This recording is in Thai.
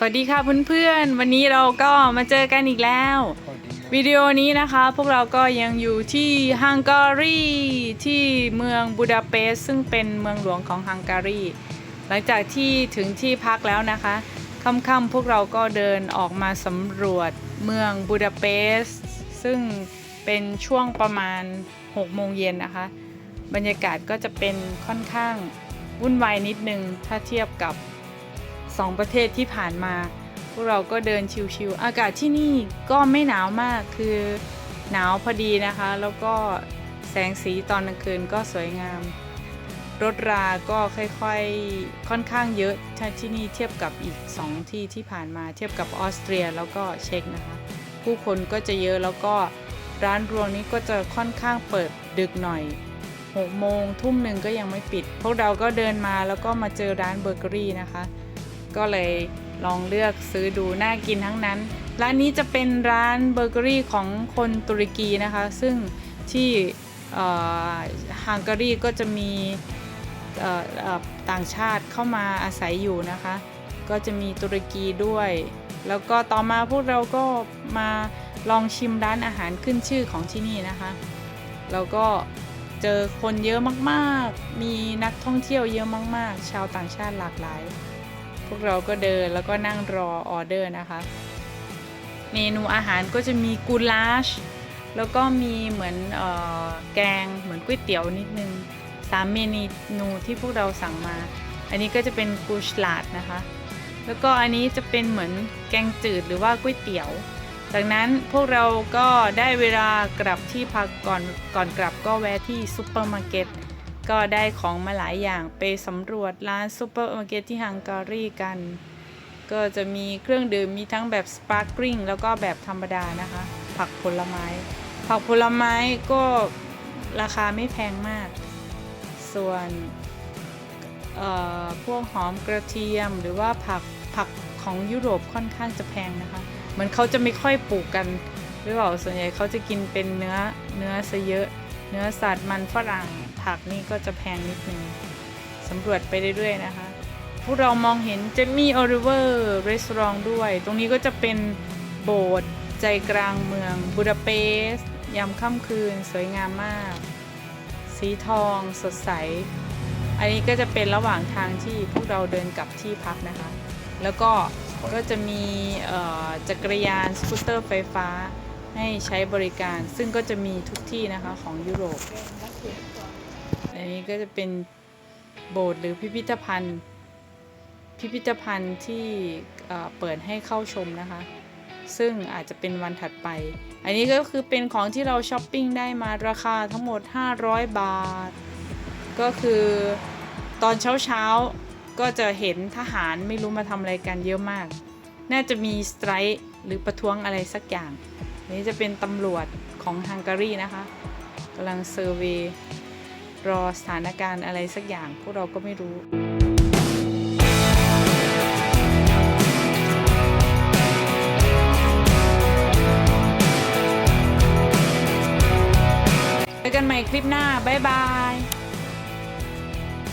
สวัสดีค่ะเพื่อนๆ วันนี้เราก็มาเจอกันอีกแล้ว วิดีโอนี้นะคะ พวกเราก็ยังอยู่ที่ฮังการีที่เมืองบูดาเปสต์ซึ่งเป็นเมืองหลวงของฮังการีหลังจากที่ถึงที่พักแล้วนะคะค่ำๆพวกเราก็เดินออกมาสำรวจเมืองบูดาเปสต์ซึ่งเป็นช่วงประมาณ6โมงเย็นนะคะ บรรยากาศก็จะเป็นค่อนข้างวุ่นวายนิดนึงถ้าเทียบกับ สองประเทศที่ผ่านมา พวกเราก็เดินชิวๆอากาศที่นี่ก็ไม่หนาวมากคือหนาวพอดีนะคะ แล้วก็แสงสีตอนกลางคืนก็สวยงาม รถราก็ค่อยๆค่อนข้างเยอะถ้าที่นี่เทียบกับอีก 2 ที่ที่ผ่านมาเทียบกับออสเตรียแล้วก็เช็กนะคะ ผู้คนก็จะเยอะแล้วก็ร้านรวงนี้ก็จะค่อนข้างเปิดดึกหน่อย6โมงทุ่มหนึ่งก็ยังไม่ปิด พวกเราก็เดินมาแล้วก็มาเจอร้านเบเกอรี่นะคะ ก็เลยลองเลือกซื้อดูน่ากินทั้งนั้น ร้านนี้จะเป็นร้านเบเกอรี่ของคนตุรกีนะคะ ซึ่งที่ฮังการีก็จะมีต่างชาติเข้ามาอาศัยอยู่นะคะ ก็จะมีตุรกีด้วย แล้วก็ต่อมาพวกเราก็มาลองชิมร้านอาหารขึ้นชื่อของที่นี่นะคะ แล้วก็เจอคนเยอะมากๆ มีนักท่องเที่ยวเยอะมากๆ ชาวต่างชาติหลากหลาย พวกเราก็เดินแล้วก็นั่งรอออเดอร์นะคะ เมนูอาหารก็จะมีกูลาช แล้วก็มีเหมือนออแกงเหมือนก๋วยเตี๋ยวนิดนึงสามเมนูที่พวกเราสั่งมา อันนี้ก็จะเป็นกูชลาดนะคะ แล้วก็อันนี้จะเป็นเหมือนแกงจืดหรือว่าก๋วยเตี๋ยว จากนั้นพวกเราก็ได้เวลากลับที่พักก่อนก่อนกลับก็แวะที่ซูเปอร์มาร์เก็ต ก็ได้ของมาหลายอย่างไปสำรวจร้านซูเปอร์มาร์เก็ตที่ฮังการีกัน ก็จะมีเครื่องดื่มมีทั้งแบบสปาร์กริงแล้วก็แบบธรรมดานะคะ ผักผลไม้ ผักผลไม้ก็ราคาไม่แพงมาก ส่วนเอ่อพวกหอมกระเทียมหรือว่าผักผักของยุโรปค่อนข้างจะแพงนะคะ เหมือนเขาจะไม่ค่อยปลูกกันหรือเปล่าส่วนใหญ่เขาจะกินเป็นเนื้อเนื้อซะเยอะ เนื้อสัตว์มันฝรั่งผักนี่ก็จะแพงนิดนึงสำรวจไปเรื่อยๆนะคะ พวกเรามองเห็นเจมี่โอริเวอร์รีสอร์ทด้วย ตรงนี้ก็จะเป็นโบสถ์ใจกลางเมืองบูดาเปสต์ยามค่ำคืนสวยงามมาก สีทองสดใส อันนี้ก็จะเป็นระหว่างทางที่พวกเราเดินกลับที่พักนะคะ แล้วก็ก็จะมีจักรยานสกูตเตอร์ไฟฟ้า ให้ใช้บริการซึ่งก็จะมีทุกที่นะคะของยุโรป อันนี้ก็จะเป็นโบสถ์หรือพิพิธภัณฑ์ พิพิธภัณฑ์ที่เปิดให้เข้าชมนะคะ ซึ่งอาจจะเป็นวันถัดไป อันนี้ก็คือเป็นของที่เราช้อปปิ้งได้มาราคาทั้งหมด 500 บาท ก็คือตอนเช้าเช้าๆก็จะเห็นทหารไม่รู้มาทำอะไรกันเยอะมาก น่าจะมีสไตร์หรือประท้วงอะไรสักอย่าง นี้จะเป็นตำรวจของฮังการีนะคะกำลังเซอร์เวยรอสถานการณ์อะไรสักอย่าง พวกเราก็ไม่รู้เจอกันใหม่คลิปหน้า บ๊ายบาย